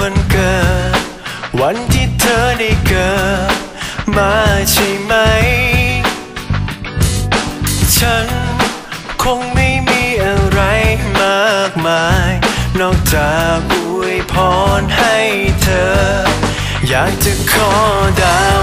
วันเกิด วันที่เธอได้เกิด มาใช่ไหม ฉันคงไม่มีอะไรมากมาย นอกจากอวยพรให้เธอ อยากจะขอดาว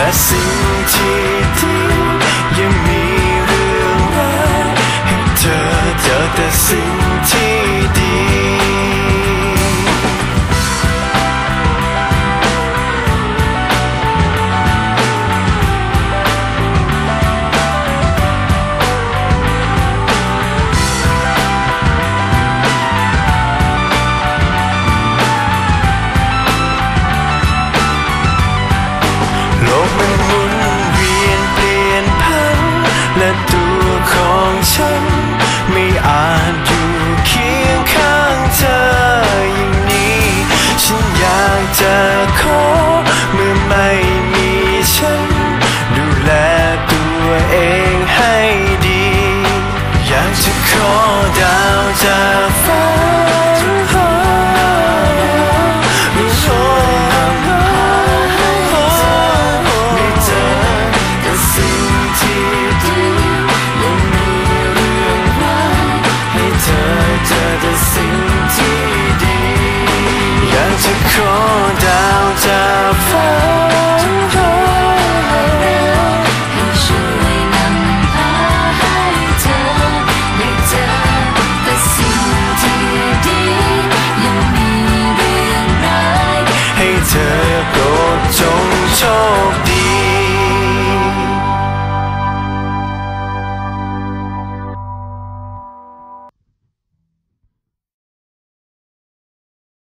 แต่สิ่งที่ดียังมีเรื่องร้ายให้เธอเจอแต่สิ่ง